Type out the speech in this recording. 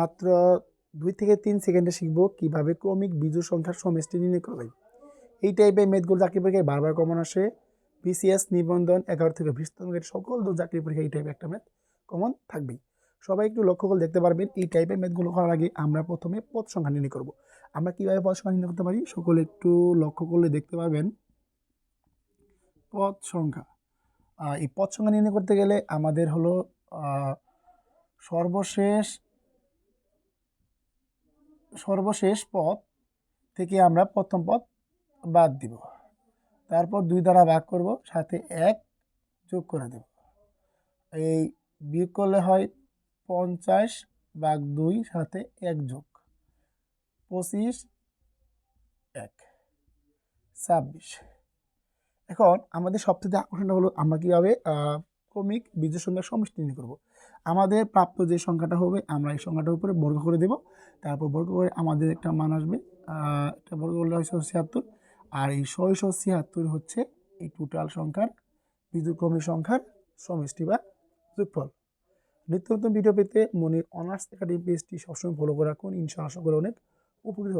মাত্র দুই থেকে তিন সেকেন্ডে শিখব কীভাবে ক্রমিক বিজোড় সংখ্যার সমষ্টি নির্ণয় করবে এই টাইপের মেথগুলো চাকরি পরীক্ষায় বারবার কমন আসে। বিসিএস নিবন্ধন, এগারো থেকে বিশ তমের সকল দু চাকরি পরীক্ষায় এই টাইপের একটা ম্যাথ কমন থাকবেই। সবাই একটু লক্ষ্য করে দেখতে পারবেন, এই টাইপের ম্যাথগুলো করার আগে আমরা প্রথমে পদ সংখ্যা নির্ণয় করব। আমরা কীভাবে পদ সংখ্যা নির্ণয় করতে পারি? সকলে একটু লক্ষ্য করলে দেখতে পারবেন। পদ সংখ্যা এই পদ সংখ্যা নির্ণয় করতে গেলে আমাদের হলো সর্বশেষ সর্বশেষ পদ থেকে আমরা প্রথম পদ বাদ দিব। তারপর দুই দ্বারা ভাগ করব, সাথে এক যোগ করে দেব। এই বিয়োগ করলে হয় পঞ্চাশ ভাগ দুই, সাথে এক যোগ। পঁচিশ, এক। ছাব্বিশ। এখন আমাদের সবথেকে আকর্ষণটা হলো আমরা কীভাবে ক্রমিক বীজের সংখ্যার সমষ্টি নির্ণয় করব। আমাদের প্রাপ্ত যে সংখ্যাটা হবে, আমরা এই সংখ্যাটার উপরে বর্গ করে দেব। তারপর বর্গ করে আমাদের একটা মান আসবে এটা বর্গ করলে ছয়শো ছিয়াত্তর। আর এই ছয়শো ছিয়াত্তর হচ্ছে এই টোটাল সংখ্যার বিদ্যুৎ ক্রমিক সংখ্যার সমষ্টি বা যোগফল। নিত্য নতুন ভিডিও পেতে মনির অনার্স একাডেমি পেজটি সবসময় ফলো করে রাখুন। ইনশাআল্লাহ করি অনেক উপকৃত